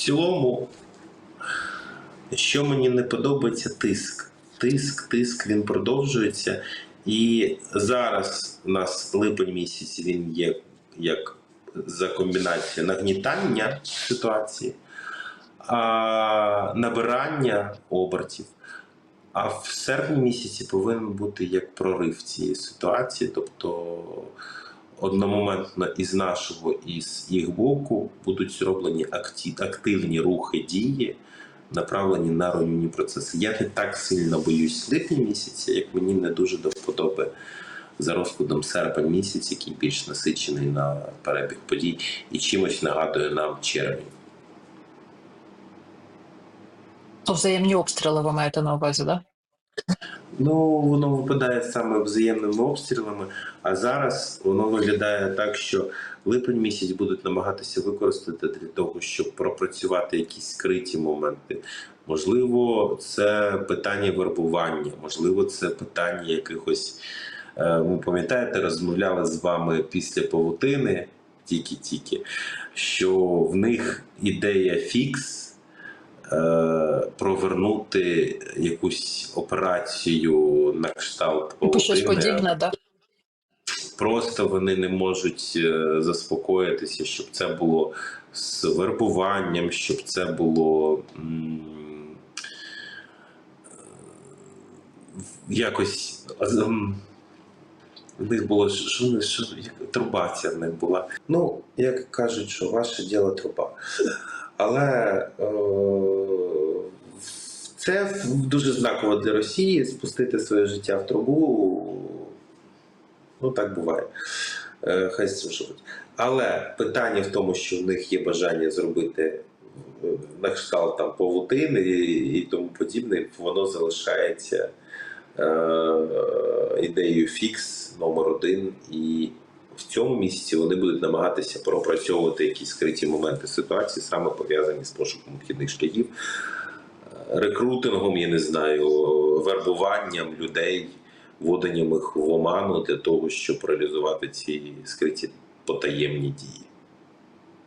цілому, що мені не подобається, тиск. Тиск, тиск, він продовжується. І зараз у нас липень місяць він є як за комбінацією нагнітання ситуації, а набирання обертів. А в серпні місяці повинен бути як прорив цієї ситуації, тобто одномоментно із нашого і з їх боку будуть зроблені активні рухи дії, направлені на руйнівні процеси. Я не так сильно боюсь липня місяця, як мені не дуже до вподоби за розкладом серпень місяць, який більш насичений на перебіг подій і чимось нагадує нам червень. Взаємні обстріли ви маєте на увазі, да? Ну, воно випадає саме взаємними обстрілами, а зараз воно виглядає так, що липень місяць будуть намагатися використати для того, щоб пропрацювати якісь скриті моменти. Можливо, це питання вербування, можливо, це питання якихось. е, Ви пам'ятаєте, розмовляли з вами після павутини, тільки-тільки, що в них ідея фікс провернути якусь операцію на кшталт Типу щось подібне, да? Просто вони не можуть е, заспокоїтися, щоб це було з вербуванням, щоб це було е, якось. В них було що, що, що як в них була. Ну, як кажуть, що ваше діло труба. Але е, це дуже знаково для Росії спустити своє життя в трубу. Ну, так буває. Е, Хай з цим живуть. Але питання в тому, що в них є бажання зробити е, на кшталт там павутини і, тому подібне, воно залишається е, ідеєю фікс номер один. І в цьому місці вони будуть намагатися пропрацьовувати якісь скриті моменти ситуації, саме пов'язані з пошуком вхідних шляхів, рекрутингом, я не знаю, вербуванням людей, вводенням їх в оману для того, щоб реалізувати ці скриті потаємні дії.